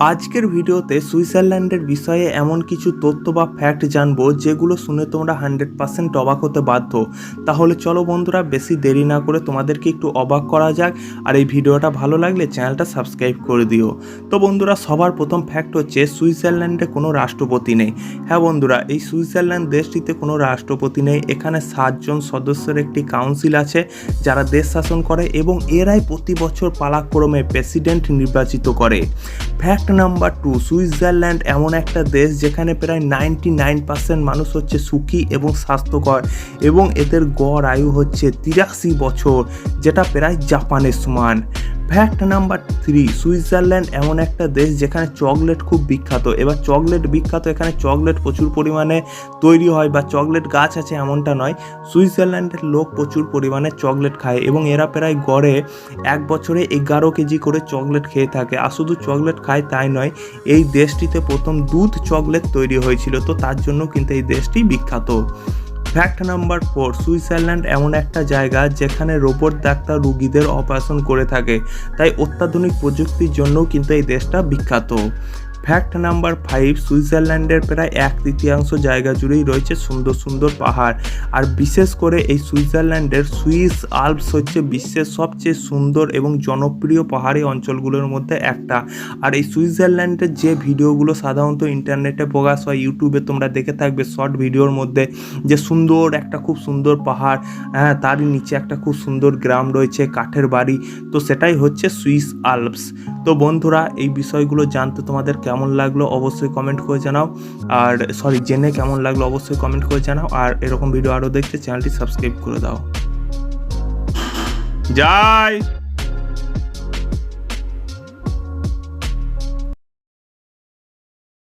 আজকের ভিডিওতে সুইজারল্যান্ডের বিষয়ে এমন কিছু তথ্য বা ফ্যাক্ট জানব যেগুলো শুনে তোমরা হান্ড্রেড পার্সেন্ট অবাক হতে বাধ্য। তাহলে চলো বন্ধুরা, বেশি দেরি না করে তোমাদেরকে একটু অবাক করা যাক আর এই ভিডিওটা ভালো লাগলে চ্যানেলটা সাবস্ক্রাইব করে দিও। তো বন্ধুরা, সবার প্রথম ফ্যাক্ট হচ্ছে সুইজারল্যান্ডে কোনো রাষ্ট্রপতি নেই। হ্যাঁ বন্ধুরা, এই সুইজারল্যান্ড দেশটিতে কোনো রাষ্ট্রপতি নেই। এখানে সাতজন সদস্যের একটি কাউন্সিল আছে যারা দেশ শাসন করে এবং এরাই প্রতি বছর পালাক্রমে প্রেসিডেন্ট নির্বাচিত করে। ফ্যাক্ট নাম্বার টু সুইজারল্যান্ড এমন একটা দেশ যেখানে প্রায় নাইনটি নাইন পার্সেন্ট মানুষ হচ্ছে সুখী এবং স্বাস্থ্যকর এবং এদের গড় আয়ু হচ্ছে তিরাশি বছর, যেটা প্রায় জাপানের সমান। ফ্যাক্ট নাম্বার থ্রি সুইজারল্যান্ড এমন একটা দেশ যেখানে চকলেট খুব বিখ্যাত। এবার চকলেট বিখ্যাত, এখানে চকলেট প্রচুর পরিমাণে তৈরি হয় বা চকলেট গাছ আছে এমনটা নয়। সুইজারল্যান্ডের লোক প্রচুর পরিমাণে চকলেট খায় এবং এরা প্রায় গড়ে এক বছরে এগারো কেজি করে চকলেট খেয়ে থাকে। আর শুধু চকলেট খায় তাই নয়, এই দেশটিতে প্রথম দুধ চকলেট তৈরি হয়েছিল। তো তার জন্য কিন্তু এই দেশটি বিখ্যাত। ফ্যাক্ট নাম্বার ফোর সুইজারল্যান্ড এমন একটা জায়গা যেখানে রোবট ডাক্তার রুগীদের অপারেশন করে থাকে। তাই অত্যাধুনিক প্রযুক্তির জন্যও কিন্তু এই দেশটা বিখ্যাত। ফ্যাক্ট নাম্বার ফাইভ, সুইজারল্যান্ডের প্রায় এক তৃতীয়াংশ জায়গা জুড়েই রয়েছে সুন্দর সুন্দর পাহাড়। আর বিশেষ করে এই সুইজারল্যান্ডের সুইস আলপস হচ্ছে বিশ্বের সবচেয়ে সুন্দর এবং জনপ্রিয় পাহাড়ি অঞ্চলগুলোর মধ্যে একটা। আর এই সুইজারল্যান্ডের যে ভিডিওগুলো সাধারণত ইন্টারনেটে প্রকাশ হয়, ইউটিউবে তোমরা দেখে থাকবে শর্ট ভিডিওর মধ্যে যে সুন্দর একটা খুব সুন্দর পাহাড় হ্যাঁ তারই নিচে একটা খুব সুন্দর গ্রাম রয়েছে, কাঠের বাড়ি। তো সেটাই হচ্ছে সুইস আলপস। তো বন্ধুরা, এই বিষয়গুলো জানতে তোমাদের কেমন লাগল অবশ্যই কমেন্ট করে জানাও। আর সরি জেনে কেমন লাগল অবশ্যই কমেন্ট করে জানাও। আর এরকম ভিডিও আরও দেখতে চ্যানেলটি সাবস্ক্রাইব করে দাও। যাই